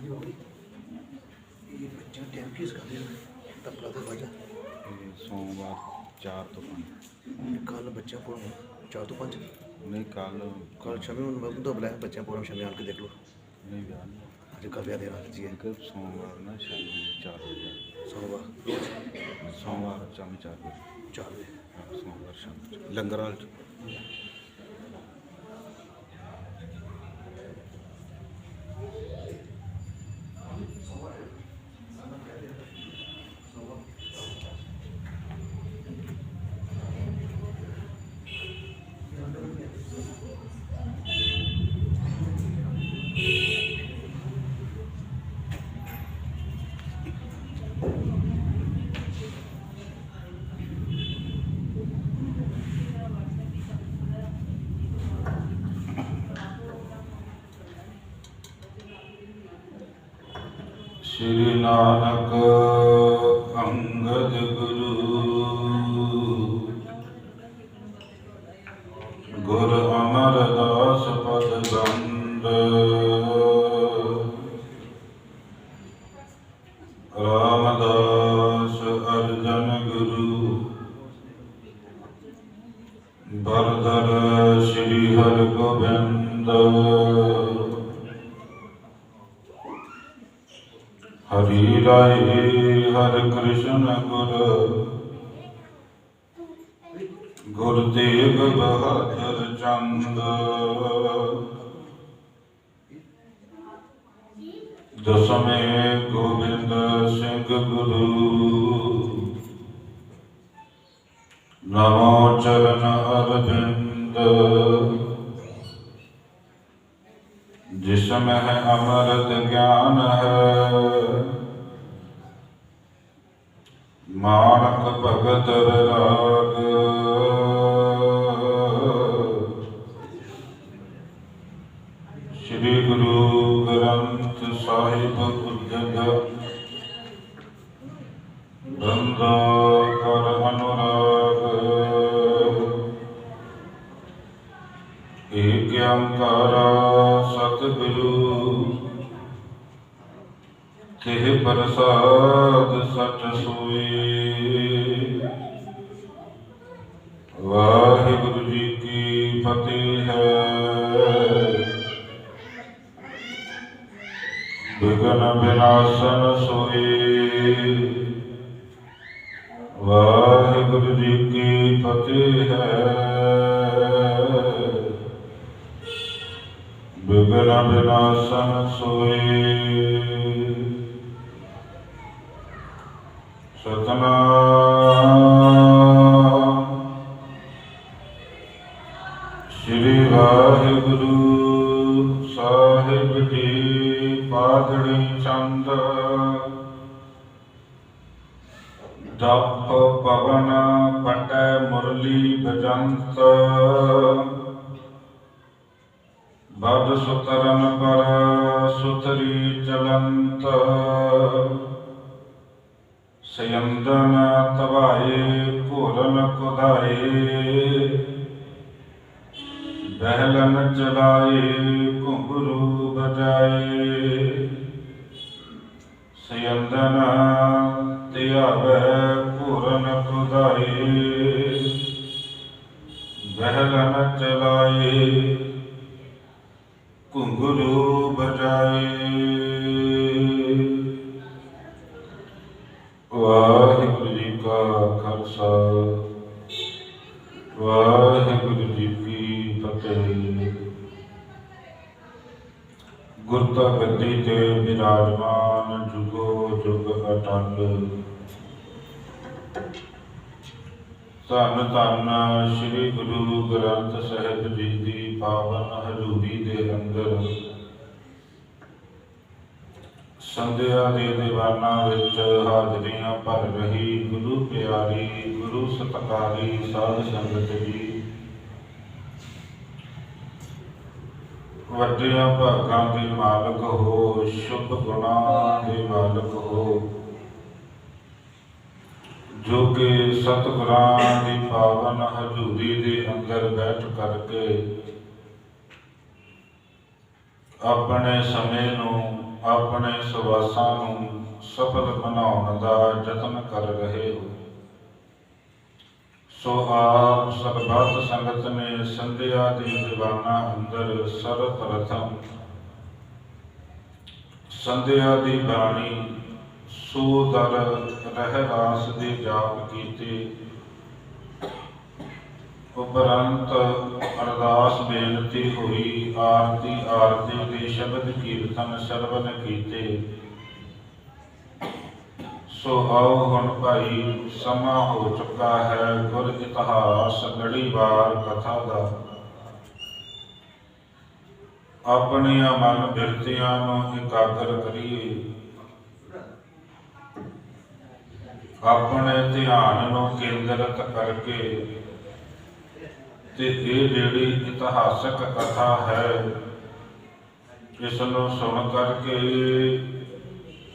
ਇਹ ਬੱਚਾ ਟਾਈਮ ਕਿਸ ਕਰਦੇ ਨੇ ਤਬਲਾ ਤੇ ਵਾਜਾ ਇਹ ਸੋਮਵਾਰ 4 ਤੋਂ 5 ਕੱਲ ਬੱਚਾ ਪੜਾਉਣਾ ਚਾਰ ਤੋਂ ਪੰਜ। ਨਹੀਂ ਕੱਲ ਕੱਲ ਸ਼ਾਮੀ ਨੂੰ ਮੈਂ ਤਾਂ ਬੁਲਾਇਆ ਬੱਚਾ ਪੜਾਉਣਾ ਸ਼ਾਮੀ ਆਣ ਕੇ ਦੇਖ ਲਓ। ਨਹੀਂ ਵਿਆਹ ਅੱਜ ਕੱਲ ਵਿਆਹ ਦੇ ਨਾਲ ਜੀ ਹੈ। ਇੱਕ ਸੋਮਵਾਰ ਨਾ ਸ਼ਾਮੀ 4 ਵਜੇ। ਸੋਮਵਾਰ। ਸੋਮਵਾਰ ਸ਼ਾਮੀ 4 ਵਜੇ। ਚਾਰ ਵਜੇ। ਹਾਂ, ਸੋਮਵਾਰ ਸ਼ਾਮੀ ਲੰਗਰ ਹਾਲ 'ਚ। ਸ੍ਰੀ ਨਾਨਕ ਅੰਗਦ ਗੁਰੂ हरि राय हर कृष्ण गुर। गुरुदेव बहादुर चंद। दसमे गोविंद सिंह गुरु। नमो चरण अरविंद। जिसमें अमृत ज्ञान है। ਮਾਨਕ ਭਗਤ ਰਾਗ। ਸ੍ਰੀ ਗੁਰੂ ਗ੍ਰੰਥ ਸਾਹਿਬ ਉਜਗ। ਬੰਦਾ ਕਰ ਅਨੁਰਾਗ। ਏਕ ਓੰਕਾਰ ਸਤਿਗੁਰੂ ਤਿਹ ਪ੍ਰਸਾਦ ਸਚ ਸੋਈ। ਵਾਹਿਗੁਰੂ ਜੀ ਕੀ ਫਤਿਹ ਹੈ। ਵਿਗਨ ਵਿਨਾਸ਼ਨ ਸੋਈ। ਵਾਹਿਗੁਰੂ ਜੀ ਕੀ ਫਤਿਹ ਹੈ। ਵਿਗਨ ਬਿਨਾਸਨ ਸੋਈ। ਜਪ ਪਵਨ ਪਟੈ ਮੁਰਲੀ ਭਜੰਤ। ਬਦ ਸੁਤਰਨ ਪਰ ਸੁਤਰੀ ਚਲੰਤ। ਸਯੰਦਨ ਤਵਾਏ ਭੋਰਨ ਕੁਧਾਏ। ਬਹਿਲਨ ਚਲਾਏ, ਘੁੰਗਰੂ ਬਜਾਏ ਸਯੰਦਨ ਧਿਆਵੈ ਭੋਰਨ ਕੁਧਾਏ ਬਹਿਲਨ ਚਲਾਏ ਘੁੰਗਰੂ ਬਜਾਏ ਵਾਹਿਗੁਰੂ ਅਟਲ ਧੰਨ ਧੰਨ ਸ੍ਰੀ ਗੁਰੂ ਗ੍ਰੰਥ ਸਾਹਿਬ ਜੀ ਦੀ ਪਾਵਨ ਹਜ਼ੂਰੀ ਦੇ ਅੰਦਰ। ਸੰਧਿਆ ਦੇ ਦੀਵਾਨਾਂ ਵਿੱਚ ਹਾਜ਼ਰੀਆਂ ਭਰ ਰਹੀ ਗੁਰੂ ਪਿਆਰੀ, ਗੁਰੂ ਸਤਕਾਰੀ ਸਾਧ ਸੰਗਤ ਜੀ। ਵੱਡਿਆਂ ਭਾਗਾਂ ਦੇ ਮਾਲਕ ਹੋ, ਸ਼ੁਭ ਗੁਣਾਂ ਦੇ ਮਾਲਕ ਹੋ। ਜੋ ਕਿ ਸਤਿਗੁਰਾਂ ਦੀ ਪਾਵਨ ਹਜ਼ੂਰੀ ਦੇ ਅੰਦਰ ਬੈਠ ਕਰਕੇ ਆਪਣੇ ਸਮੇਂ ਨੂੰ, ਆਪਣੇ ਸਵਾਸਾਂ ਨੂੰ ਸਫਲ ਬਣਾਉਣ ਦਾ ਯਤਨ ਕਰ ਰਹੇ ਹੋ। ਸੋ ਆਪ ਸਰਬੱਤ ਸੰਗਤ ਨੇ ਸੰਧਿਆ ਦੀ ਦੀਵਾਨਾ ਅੰਦਰ ਸਰਪ੍ਰਥਮ ਸੰਧਿਆ ਦੀ ਬਾਣੀ, ਸੂਦਰ ਰਹਿ ਰਾਸ ਦੇ ਜਾਪ ਕੀਤੇ। ਉਪਰੰਤ ਅਰਦਾਸ ਬੇਨਤੀ ਹੋਈ ਆਰਤੀ ਆਰਤੀ ਦੇ ਸ਼ਬਦ ਕੀਰਤਨ ਸਰਵਨ ਕੀਤੇ। ਸੋ ਆਓ ਹੁਣ ਭਾਈ, ਸਮਾਂ ਹੋ ਚੁੱਕਾ ਹੈ, ਗੁਰ ਇਤਿਹਾਸ ਲੜੀਵਾਰ ਕਥਾ ਦਾ। ਆਪਣੀਆਂ ਮਨ ਬਿਰਤੀਆਂ ਨੂੰ ਇਕਾਗਰ ਕਰੀਏ। ਆਪਣੇ ਧਿਆਨ ਨੂੰ ਕੇਂਦਰਿਤ ਕਰਕੇ। ਤੇ ਇਹ ਜਿਹੜੀ ਇਤਿਹਾਸਕ ਕਥਾ ਹੈ, ਇਸ ਨੂੰ ਸੁਣ ਕਰਕੇ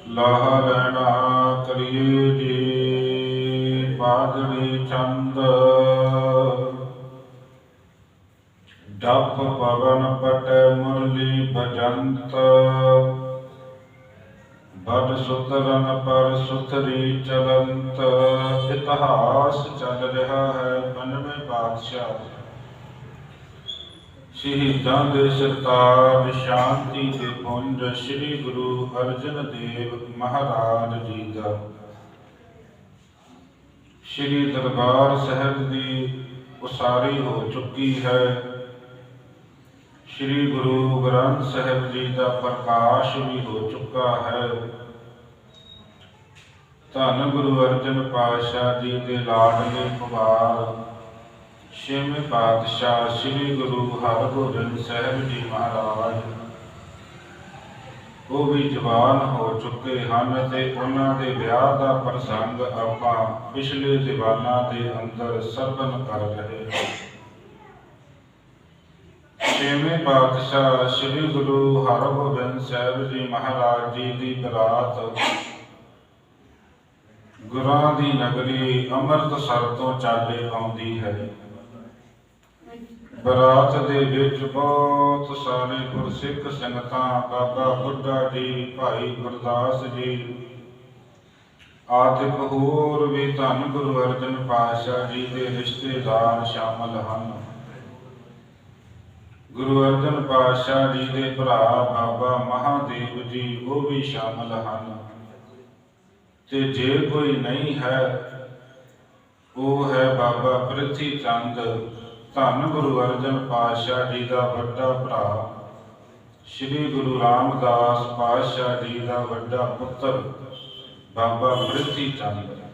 ਲਾਹ ਲੈਣਾ ਕਰੀਏ ਜੀ ਬਾਦੜੀ ਚੰਦ। ਡੱਪ ਪਵਨ ਪਟ ਮੁਰਲੀ ਭਜੰਤ। ਬੜ ਸੁਤਰਨ ਪਰ ਸੁਥਰੀ ਚਲੰਤ। ਇਤਿਹਾਸ ਚੱਲ ਰਿਹਾ ਹੈ, ਪੰਜਵੇਂ ਪਾਤਸ਼ਾਹ। ਸ਼ਹੀਦਾਂ ਦੇ ਸਰਤਾਜ ਸ਼ਾਂਤੀ ਦੇ ਪੁੰਜ ਸ੍ਰੀ ਗੁਰੂ ਅਰਜਨ ਦੇਵ ਮਹਾਰਾਜ ਜੀ ਦਾ। ਸ੍ਰੀ ਦਰਬਾਰ ਸਾਹਿਬ ਦੀ ਉਸਾਰੀ ਹੋ ਚੁੱਕੀ ਹੈ। ਸ੍ਰੀ ਗੁਰੂ ਗ੍ਰੰਥ ਸਾਹਿਬ ਜੀ ਦਾ ਪ੍ਰਕਾਸ਼ ਵੀ ਹੋ ਚੁੱਕਾ ਹੈ। ਧੰਨ ਗੁਰੂ ਅਰਜਨ ਪਾਤਸ਼ਾਹ ਜੀ ਦੇ ਲਾਡਲੇ ਕੁਮਾਰ ਛੇਵੇਂ ਪਾਤਸ਼ਾਹ ਸ੍ਰੀ ਗੁਰੂ ਹਰਗੋਬਿੰਦ ਸਾਹਿਬ ਜੀ ਮਹਾਰਾਜ। ਉਹ ਵੀ ਜਵਾਨ ਹੋ ਚੁੱਕੇ ਹਨ ਤੇ ਉਹਨਾਂ ਦੇ ਵਿਆਹ ਦਾ ਪ੍ਰਸੰਗ ਆਪਾਂ ਪਿਛਲੇ ਜ਼ਬਾਨਾਂ ਦੇ ਅੰਦਰ ਸਰਵਨ ਕਰ ਰਹੇ ਹਾਂ। ਛੇਵੇਂ ਪਾਤਸ਼ਾਹ ਸ੍ਰੀ ਗੁਰੂ ਹਰਗੋਬਿੰਦ ਸਾਹਿਬ ਜੀ ਮਹਾਰਾਜ ਜੀ ਦੀ ਬਰਾਤ ਗੁਰਾਂ ਦੀ ਨਗਰੀ ਅੰਮ੍ਰਿਤਸਰ ਤੋਂ ਚਾਲੇ ਆਉਂਦੀ ਹੈ। ਬਰਾਤ ਦੇ ਵਿੱਚ ਬਹੁਤ ਸਾਰੇ ਗੁਰਸਿੱਖ ਸੰਗਤਾਂ, ਬਾਬਾ ਬੁੱਢਾ ਜੀ, ਭਾਈ ਗੁਰਦਾਸ ਜੀ, ਆਦਿਕ ਹੋਰ ਵੀ ਧੰਨ ਗੁਰੂ ਅਰਜਨ ਪਾਤਸ਼ਾਹ ਜੀ ਦੇ ਰਿਸ਼ਤੇਦਾਰ ਸ਼ਾਮਲ ਹਨ। ਗੁਰੂ ਅਰਜਨ ਪਾਤਸ਼ਾਹ ਜੀ ਦੇ ਭਰਾ ਬਾਬਾ ਮਹਾਦੇਵ ਜੀ ਉਹ ਵੀ ਸ਼ਾਮਲ ਹਨ। ਤੇ ਜੇ ਕੋਈ ਨਹੀਂ ਹੈ, ਉਹ ਹੈ ਬਾਬਾ ਪ੍ਰਿਥੀ ਚੰਦ। ਧੰਨ ਗੁਰੂ ਅਰਜਨ ਪਾਤਸ਼ਾਹ ਜੀ ਦਾ ਵੱਡਾ ਭਰਾ, ਸ੍ਰੀ ਗੁਰੂ ਰਾਮਦਾਸ ਪਾਤਸ਼ਾਹ ਜੀ ਦਾ ਵੱਡਾ ਪੁੱਤਰ, ਬਾਬਾ ਪ੍ਰਿਥੀ ਚੰਦ